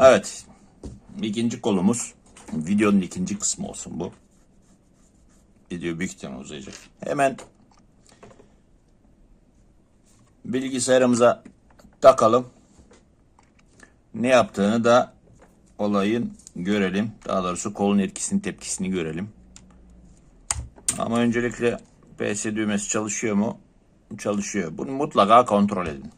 Evet. İkinci kolumuz. Videonun ikinci kısmı olsun bu. Video büyük ihtimal uzayacak. Hemen bilgisayarımıza takalım. Ne yaptığını da olayın görelim. Daha doğrusu kolun etkisini tepkisini görelim. Ama öncelikle PS düğmesi çalışıyor mu? Çalışıyor. Bunu mutlaka kontrol edin.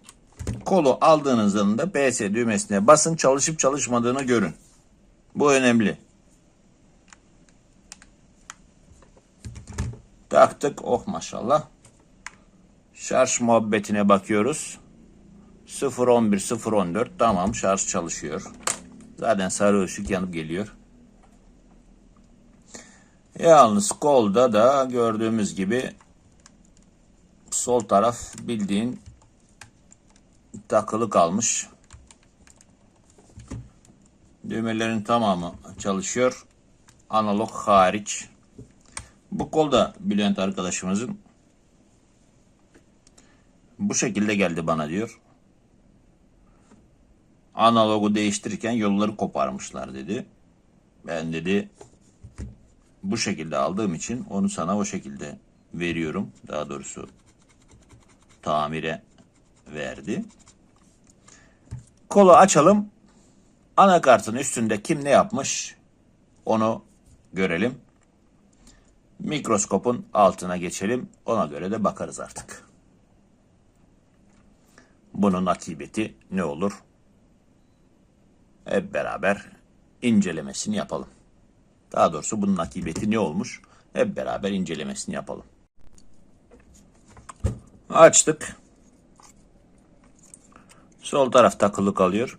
Kolu aldığınız anda PS düğmesine basın çalışıp çalışmadığını görün. Bu önemli. Taktık. Oh maşallah. Şarj muhabbetine bakıyoruz. 0.11 0.14 tamam şarj çalışıyor. Zaten sarı ışık yanıp geliyor. Yalnız kolda da gördüğümüz gibi sol taraf bildiğin takılı kalmış. Düğmelerin tamamı çalışıyor. Analog hariç. Bu kol da Bülent arkadaşımızın bu şekilde geldi bana diyor. Analogu değiştirirken yolları koparmışlar dedi. Ben dedi bu şekilde aldığım için onu sana o şekilde veriyorum. Daha doğrusu tamire verdi. Kolu açalım. Anakartın üstünde kim ne yapmış onu görelim. Mikroskopun altına geçelim. Ona göre de bakarız artık. Bunun akıbeti ne olur? Hep beraber incelemesini yapalım. Daha doğrusu bunun akıbeti ne olmuş? Hep beraber incelemesini yapalım. Açtık. Sol taraf takılı kalıyor.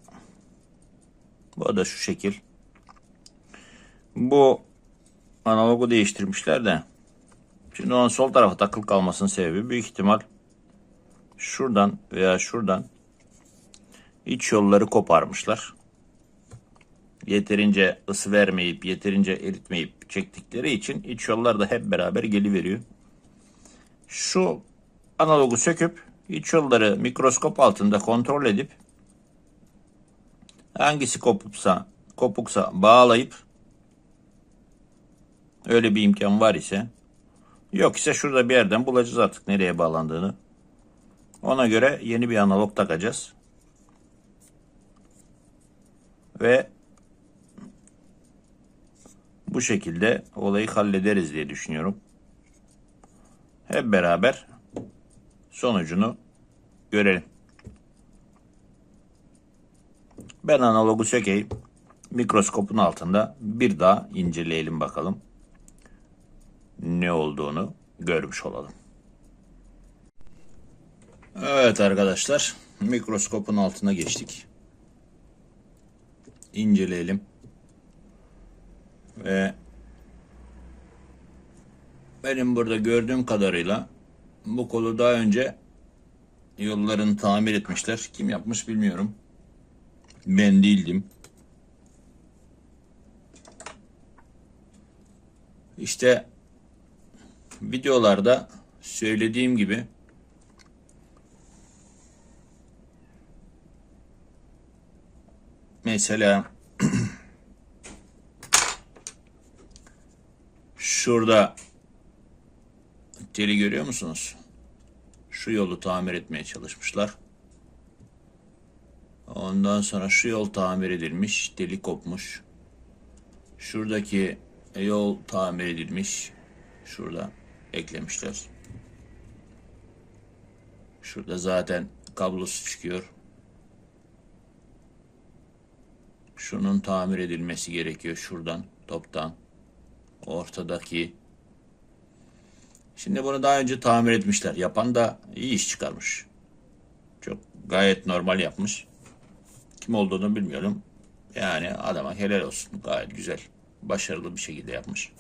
Bu da şu şekil. Bu analogu değiştirmişler de. Şimdi onun sol tarafa takılı kalmasının sebebi büyük ihtimal şuradan veya şuradan iç yolları koparmışlar. Yeterince ısı vermeyip, yeterince eritmeyip çektikleri için iç yollar da hep beraber geliveriyor. Şu analogu söküp iç yolları mikroskop altında kontrol edip hangisi kopuksa kopuksa bağlayıp öyle bir imkan var ise yok ise şurada bir yerden bulacağız artık nereye bağlandığını. Ona göre yeni bir analog takacağız. Ve bu şekilde olayı hallederiz diye düşünüyorum. Hep beraber sonucunu görelim. Ben analogu sökeyim. Mikroskopun altında bir daha inceleyelim bakalım. Ne olduğunu görmüş olalım. Evet arkadaşlar. Mikroskopun altına geçtik. İnceleyelim. Ve benim burada gördüğüm kadarıyla bu kolu daha önce yollarını tamir etmişler. Kim yapmış bilmiyorum. Ben değildim. İşte videolarda söylediğim gibi mesela şurada teli görüyor musunuz? Şu yolu tamir etmeye çalışmışlar. Ondan sonra şu yol tamir edilmiş, deli kopmuş. Şuradaki yol tamir edilmiş. Şurada eklemişler. Şurada zaten kablosu çıkıyor. Şunun tamir edilmesi gerekiyor şuradan, toptan. Ortadaki. Şimdi bunu daha önce tamir etmişler. Yapan da iyi iş çıkarmış. Çok gayet normal yapmış. Kim olduğunu bilmiyorum. Yani adama helal olsun. Gayet güzel. Başarılı bir şekilde yapmış.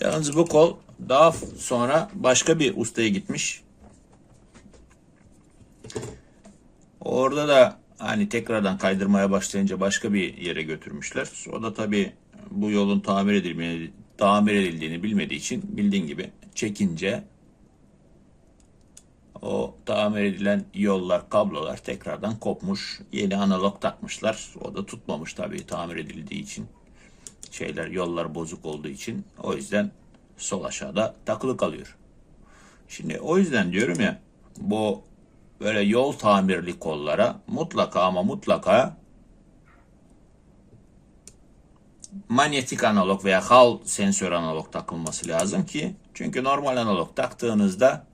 Yalnız bu kol daha sonra başka bir ustaya gitmiş. Orada da hani tekrardan kaydırmaya başlayınca başka bir yere götürmüşler. O da tabii bu yolun tamir edilmeni, tamir edildiğini bilmediği için bildiğin gibi çekince o tamir edilen yollar, kablolar tekrardan kopmuş. Yeni analog takmışlar. O da tutmamış tabii tamir edildiği için. Şeyler, yollar bozuk olduğu için. O yüzden sol aşağıda takılı kalıyor. Şimdi o yüzden diyorum ya bu böyle yol tamirli kollara mutlaka ama mutlaka manyetik analog veya hal sensör analog takılması lazım ki çünkü normal analog taktığınızda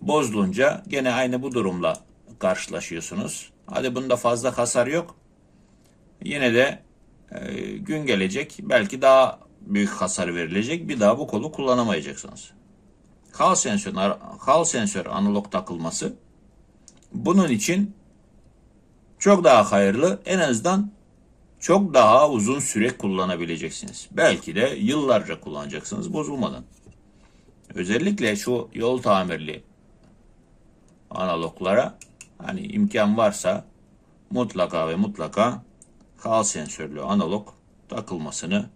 bozulunca gene aynı bu durumla karşılaşıyorsunuz. Hadi bunda fazla hasar yok. Yine de e, gün gelecek belki daha büyük hasar verilecek. Bir daha bu kolu kullanamayacaksınız. Hal sensör, hal sensör analog takılması bunun için çok daha hayırlı. En azından çok daha uzun süre kullanabileceksiniz. Belki de yıllarca kullanacaksınız bozulmadan. Özellikle şu yol tamirli analoglara hani imkan varsa mutlaka ve mutlaka hal sensörlü analog takılmasını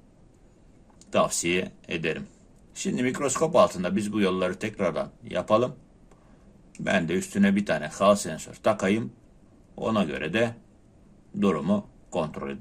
tavsiye ederim. Şimdi mikroskop altında biz bu yolları tekrardan yapalım. Ben de üstüne bir tane hal sensör takayım. Ona göre de durumu kontrol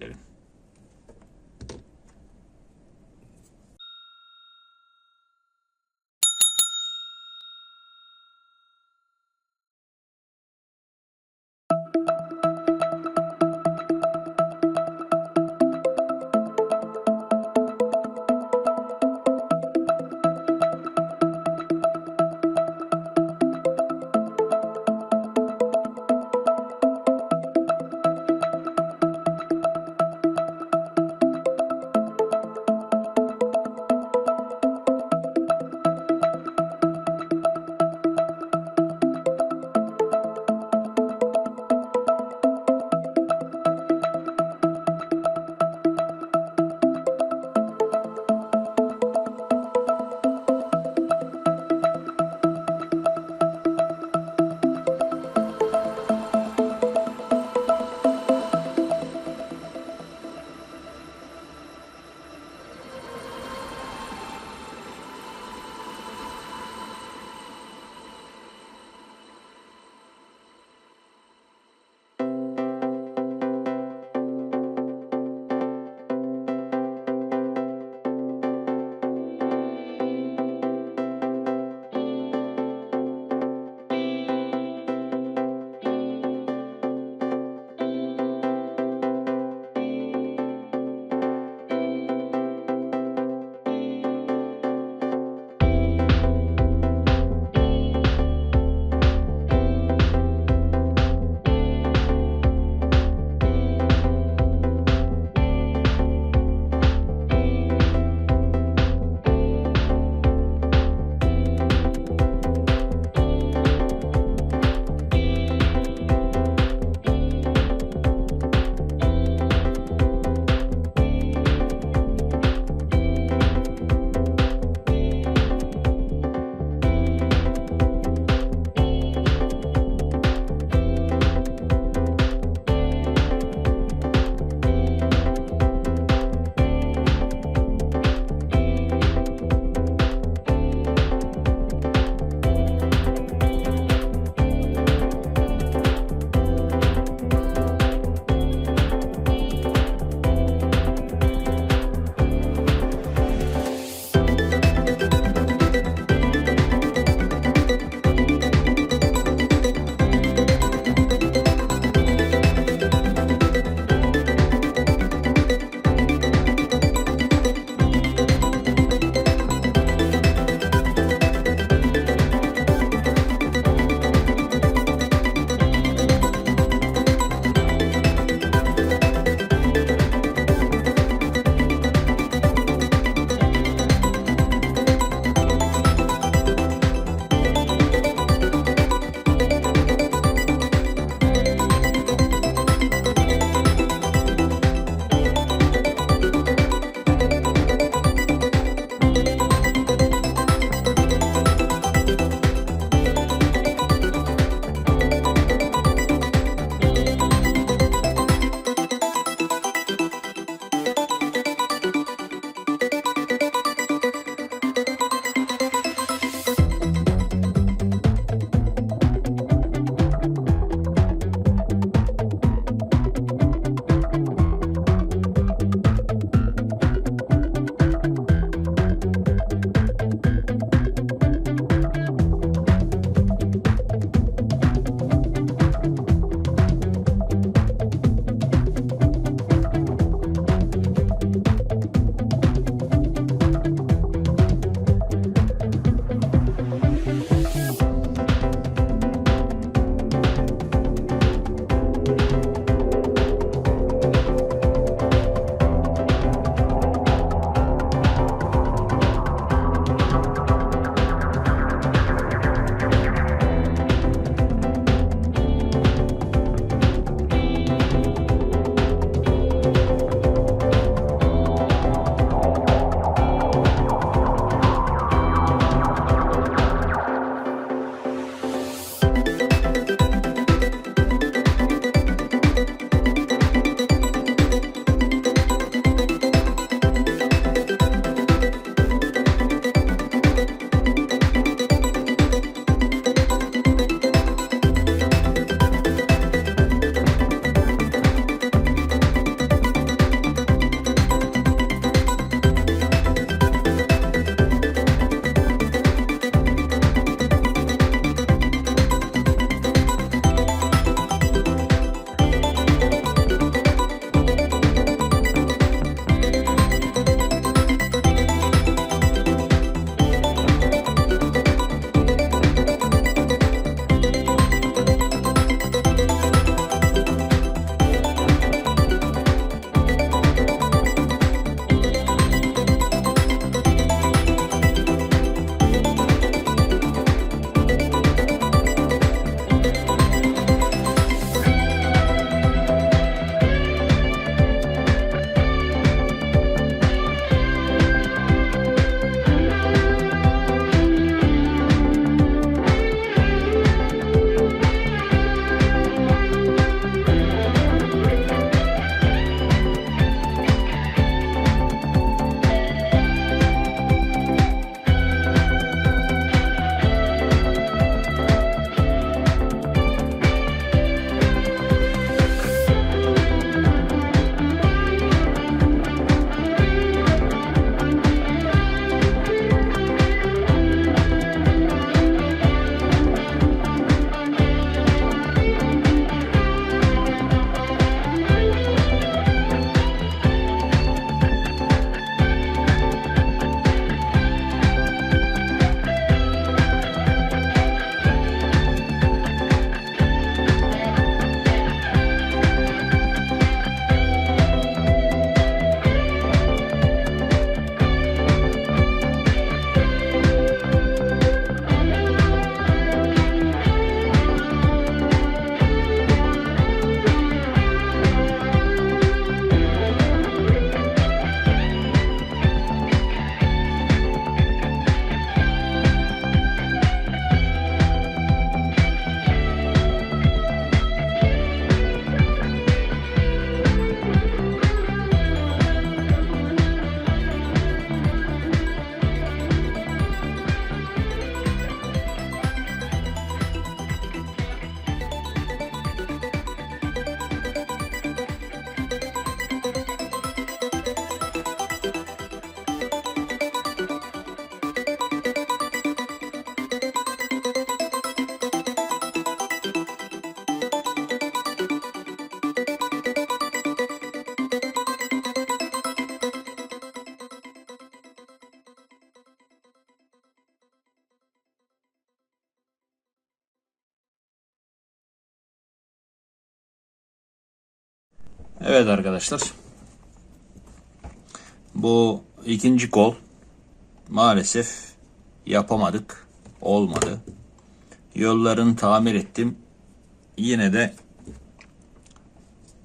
Evet arkadaşlar. Bu ikinci kol maalesef yapamadık. Olmadı. Yollarını tamir ettim. Yine de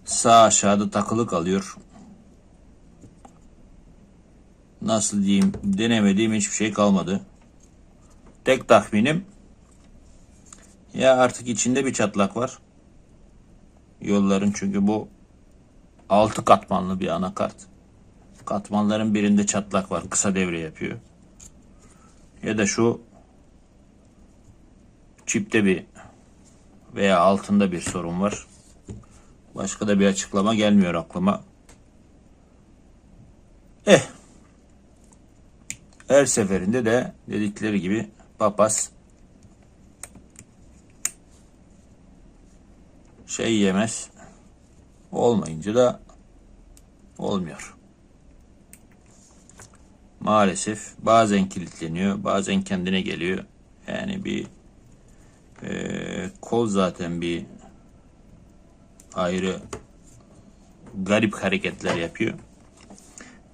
sağ aşağıda takılı kalıyor. Nasıl diyeyim denemediğim hiçbir şey kalmadı. Tek tahminim ya artık içinde bir çatlak var. Yolların çünkü bu 6 katmanlı bir anakart. Katmanların birinde çatlak var. Kısa devre yapıyor. Ya da şu çipte bir veya altında bir sorun var. Başka da bir açıklama gelmiyor aklıma. Eh. Her seferinde de dedikleri gibi papaz şey yemez. Olmayınca da olmuyor. Maalesef bazen kilitleniyor, bazen kendine geliyor. Yani bir eee, kol zaten bir ayrı garip hareketler yapıyor.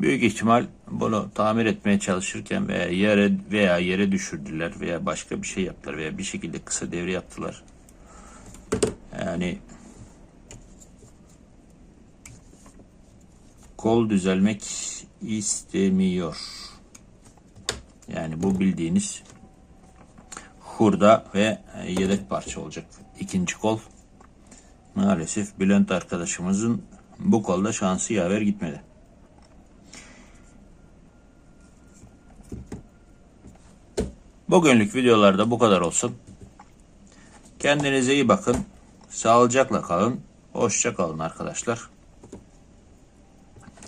Büyük ihtimal bunu tamir etmeye çalışırken veya yere veya yere düşürdüler veya başka bir şey yaptılar veya bir şekilde kısa devre yaptılar. Yani kol düzelmek istemiyor. Yani bu bildiğiniz hurda ve yedek parça olacak. İkinci kol. Maalesef Bülent arkadaşımızın bu kolda şansı yaver gitmedi. Bugünlük videolarda bu kadar olsun. Kendinize iyi bakın. Sağlıcakla kalın. Hoşça kalın arkadaşlar.